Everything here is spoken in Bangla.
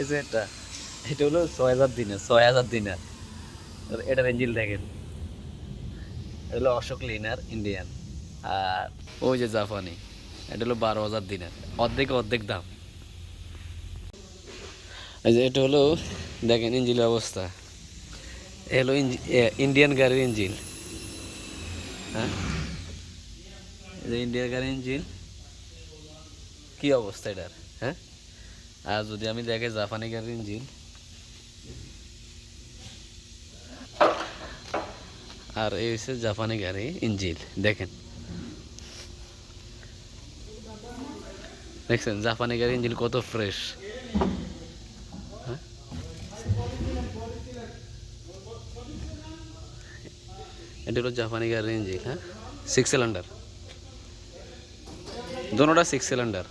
এই যে এটা এটা হলো ছয় হাজার দিনের, ছয় হাজার দিনের। এটার ইঞ্জিল দেখেন। এটা হলো অশোক লিনার ইন্ডিয়ান। আর ওই যে জাপানি, এটা হলো বারো হাজার দিনের। অর্ধেক অর্ধেক দাম। এই যে এটা হলো, দেখেন ইঞ্জিনের অবস্থা। এ হলো ইন্ডিয়ান গাড়ির ইঞ্জিন। হ্যাঁ? ইন্ডিয়ান গাড়ির ইঞ্জিন। কি অবস্থা এটার? হ্যাঁ? আর যদি আমি দেখে জাপানি গাড়ির ইঞ্জিন। আর এই হচ্ছে জাপানি গাড়ি ইঞ্জিন, দেখেন। দেখছেন, জাপানি গাড়ি ইঞ্জিন কত ফ্রেশ এটা হলো জাপানি গাড়ির ইঞ্জিন হ্যাঁ? সিক্স সিলিন্ডার দোনোটা সিক্স সিলিন্ডার